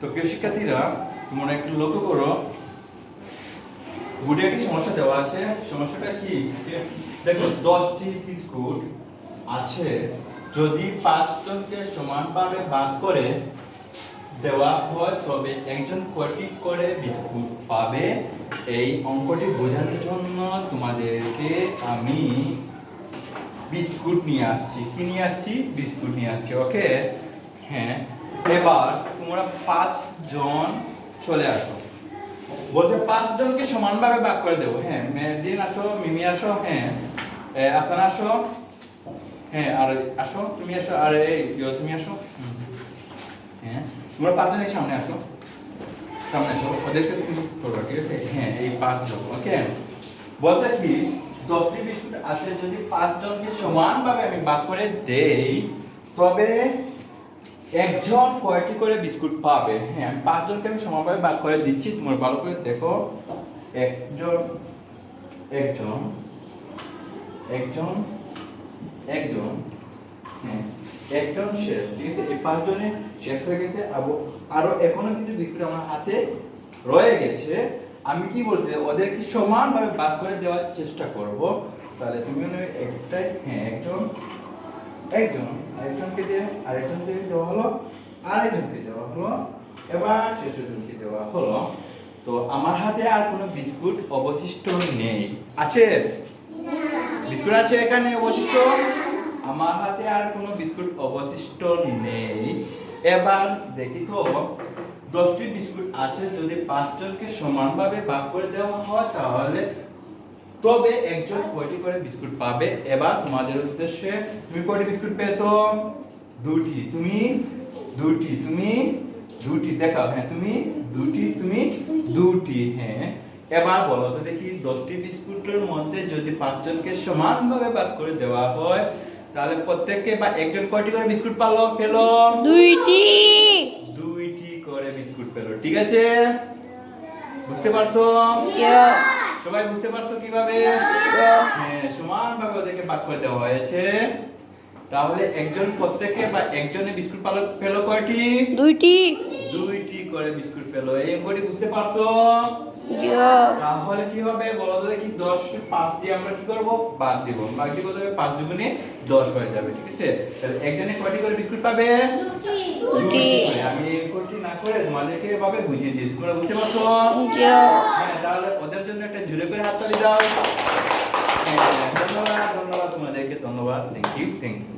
তো প্রিয় শিক্ষার্থীরা তোমরা একটু লক্ষ্য করো। বোর্ডে একটি সমস্যা দেওয়া আছে। সমস্যাটা কি? দেখো, দশটি বিস্কুট আছে। যদি পাঁচ জনকে সমানভাবে ভাগ করে দেওয়া হয়, তবে একজন কটি করে বিস্কুট পাবে? এই অঙ্কটি বোঝানোর জন্য তোমাদেরকে আমি বিস্কুট নিয়ে আসছি। কি নিয়ে আসছি? বিস্কুট নিয়ে আসছি। ওকে হ্যাঁ। এবার তোমরা পাঁচ জন চলে আসো। বলতে পাঁচ জনকে সমানভাবে ভাগ করে দেবো। হ্যাঁ মেহদিন আসো মিমি আসো হ্যাঁ এ, আফসানা আসো হ্যাঁ আর আসো তুমি আসো আর এই তুমি আসো। হ্যাঁ তোমরা পাঁচজন এই সামনে আসো। সামনে আসো ওদেরকে কিন্তু করবা ঠিক আছে? হ্যাঁ এই পাঁচজন ওকে? বলতে কি দশটি বিস্কুট আছে যদি পাঁচ পাঁচজনকে সমানভাবে আমি ভাগ করে দেই তবে একজন কয়টি করে বিস্কুট পাবে? হ্যাঁ পাঁচজনকে আমি সমানভাবে ভাগ করে দিচ্ছি। তোমরা ভালো করে দেখো। একজন একজন একজন একজন হ্যাঁ একজন শেষ, ঠিক আছে? এই পাঁচজনে শেষ হয়ে গেছে। আরও এখনও কিন্তু বিস্কুট আমার হাতে রয়ে গেছে। আমি কি বলছি? ওদেরকে সমানভাবে ভাগ করে দেওয়ার চেষ্টা করব। তাহলে তুমি একটাই হ্যাঁ একজন একজন আরেকজনকে দিয়ে, আরেকজনকে দেওয়া হলো, আরেকজনকে দেওয়া হলো। এবার শেষজনকে দেওয়া হলো। তো আমার হাতে আর কোনো বিস্কুট অবশিষ্ট নেই। আছে? বিস্কুট আছে এখানে অবশিষ্ট? আমার হাতে আর কোনো বিস্কুট অবশিষ্ট নেই। এবার দেখি তো, দশটি বিস্কুট আছে। যদি পাঁচজনকে সমানভাবে ভাগ করে দেওয়া হয়, তাহলে তবে একজন কয়টি করে বিস্কুট পাবে। এবার তোমাদের উদ্দেশ্যে তুমি কয়টি বিস্কুট পেয়েছ? দুটি। তুমি দুটি। তুমি দুটি। দেখাও হ্যাঁ তুমি দুটি তুমি দুটি হ্যাঁ। এবার বলো তো দেখি দশটি বিস্কুটের মধ্যে যদি পাঁচজনকে সমানভাবে ভাগ করে দেওয়া হয় তাহলে প্রত্যেককে বা একজন কয়টি করে বিস্কুট পালো পেল? দুইটি। দুইটি করে বিস্কুট পেল ঠিক আছে? বুঝতে পারছ? সবাই বুঝতে পারছ কীভাবে? হ্যাঁ। সমানভাবে ওদেরকে ভাগ করে দেওয়া হয়েছে। তাহলে একজন প্রত্যেককে বা একজনে বিস্কুট পালো পেল কয়টি? দুইটি। দুইটি করে বিস্কুট পেল। এই অঙ্কটি বুঝতে পারছ? তাহলে কি হবে বলো তো দেখি দশ পাঁচ দিয়ে আমরা কি করব? বাদ দিব। বাদ দিব পাঁচ দুগুণে দশ হয়ে যাবে ঠিক আছে? তাহলে একজনে কয়টি করে বিস্কুট পাবে? দুটি। করে। আমি এই না করে তোমাদেরকে এভাবে বুঝিয়ে দিয়েছি। তোমরা বুঝতে পারছ? হ্যাঁ তাহলে ওদের জন্য একটা জোরে করে হাততালি দাও। হ্যাঁ, ধন্যবাদ ধন্যবাদ তোমাদেরকে ধন্যবাদ। Thank you thank you